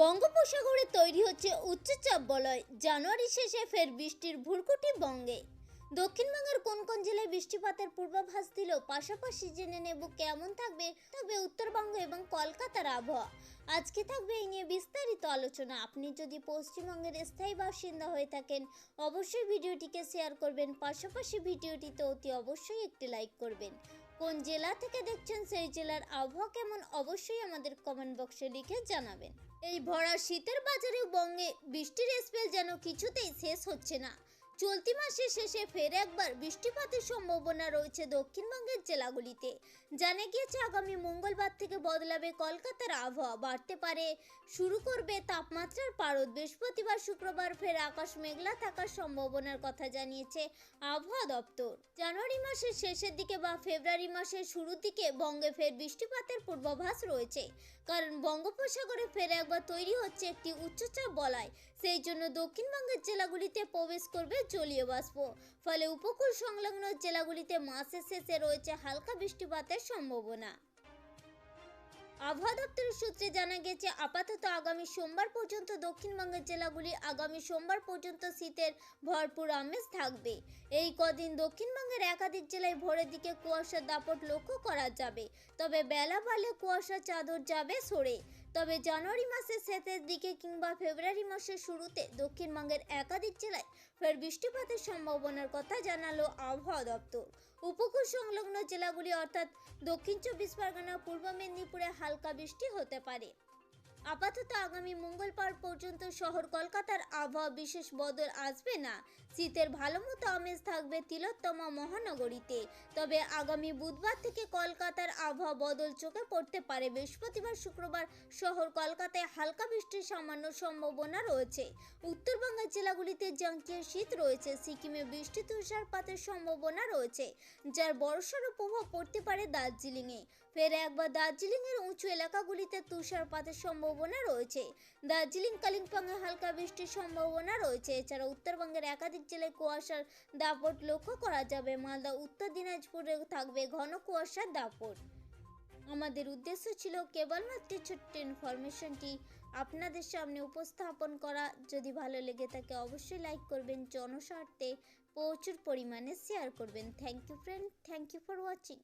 বঙ্গোপসাগরে তৈরি হচ্ছে উচ্চচাপ বলয়। জানুয়ারি শেষে ফের বৃষ্টির ভুরকুটি বঙ্গে। দক্ষিণবঙ্গের কোন কোন জেলায় বৃষ্টিপাতের পূর্বাভাস দিল, পাশাপাশি জেনে নেব কেমন থাকবে থাকবে উত্তরবঙ্গ এবং কলকাতার আবহাওয়া। আজকে থাকবে এই নিয়ে বিস্তারিত আলোচনা। আপনি যদি পশ্চিমবঙ্গের স্থায়ী বাসিন্দা হয়ে থাকেন, অবশ্যই ভিডিওটিকে শেয়ার করবেন, পাশাপাশি ভিডিওটিতে অতি অবশ্যই একটি লাইক করবেন। কোন জেলা থেকে দেখছেন সেই জেলার আবহাওয়া কেমন, অবশ্যই আমাদের কমেন্ট বক্সে লিখে জানাবেন। এই ভরা শীতের বাজারে বঙ্গে বৃষ্টির স্পেল যেন কিছুতেই শেষ হচ্ছে না। চলতি মাসের শেষে ফের একবার বৃষ্টিপাতের সম্ভাবনা রয়েছে দক্ষিণবঙ্গের জেলাগুলিতে। জানা গিয়েছে, আগামী মঙ্গলবার থেকে বদলাবে কলকাতার আবহাওয়া। বাড়তে পারে, শুরু করবে তাপমাত্রার পারদ। বৃহস্পতিবার, শুক্রবার ফের আকাশ মেঘলা থাকার সম্ভাবনার কথা জানিয়েছে আবহাওয়া দপ্তর। জানুয়ারি মাসের শেষের দিকে বা ফেব্রুয়ারি মাসের শুরুর দিকে বঙ্গে ফের বৃষ্টিপাতের পূর্বাভাস রয়েছে। কারণ বঙ্গোপসাগরে ফের একবার তৈরি হচ্ছে একটি উচ্চচাপ বলয় সেই জন্য দক্ষিণবঙ্গের জেলাগুলিতে প্রবেশ করবে জলীয় বাষ্প। ফলে উপকূল সংলগ্ন জেলাগুলিতে মাসের শেষে রয়েছে হালকা বৃষ্টিপাতের সম্ভাবনা। আবহাওয়া দপ্তরের সূত্রে জানা গেছে, আপাতত আগামী সোমবার পর্যন্ত দক্ষিণবঙ্গের জেলাগুলি আগামী সোমবার পর্যন্ত শীতের ভরপুর আমেজ থাকবে। এই কদিন দক্ষিণবঙ্গের একাধিক জেলায় ভোরের দিকে কুয়াশার দাপট লক্ষ্য করা যাবে। তবে বেলা বাড়লে কুয়াশার চাদর যাবে সরে। তবে জানুয়ারি মাসের শেষের দিকে কিংবা ফেব্রুয়ারি মাসের শুরুতে দক্ষিণবঙ্গের একাধিক জেলায় ফের বৃষ্টিপাতের সম্ভাবনার কথা জানালো আবহাওয়া দপ্তর। উপকূল সংলগ্ন জেলাগুলি অর্থাৎ দক্ষিণ চব্বিশ পরগনা, পূর্ব মেদিনীপুরে হালকা বৃষ্টি হতে পারে। আপাতত আগামী মঙ্গলবার পর্যন্ত শহর কলকাতার আবহাওয়া বিশেষ বদল আসবে না। শীতের ভালো মতো আমেজ থাকবে তিলোত্তমা মহানগরীতে। তবে আগামী বুধবার থেকে কলকাতার আবহাওয়া বদল চোখে পড়তে পারে। বৃহস্পতিবার, শুক্রবার শহর কলকাতায় হালকা বৃষ্টির সামান্য সম্ভাবনা রয়েছে। উত্তরবঙ্গের জেলাগুলিতে জাঙ্কিয়ে শীত রয়েছে। সিকিমে বৃষ্টি তুষারপাতের সম্ভাবনা রয়েছে, যার বড়সড় প্রভাব পড়তে পারে দার্জিলিংয়ে। ফের একবার দার্জিলিংয়ের উঁচু এলাকাগুলিতে তুষারপাতের সম্ভাবনা রয়েছে। দার্জিলিং, কালিম্পংয়ে হালকা বৃষ্টির সম্ভাবনা রয়েছে। এছাড়া উত্তরবঙ্গের একাধিক জেলায় কুয়াশার দাপট লক্ষ্য করা যাবে। মালদা, উত্তর দিনাজপুরে থাকবে ঘন কুয়াশার দাপট। আমাদের উদ্দেশ্য ছিল কেবলমাত্র ছোট্ট ইনফরমেশনটি আপনাদের সামনে উপস্থাপন করা। যদি ভালো লেগে থাকে, অবশ্যই লাইক করবেন, জনস্বার্থে প্রচুর পরিমাণে শেয়ার করবেন। Thank you friend thank you for watching.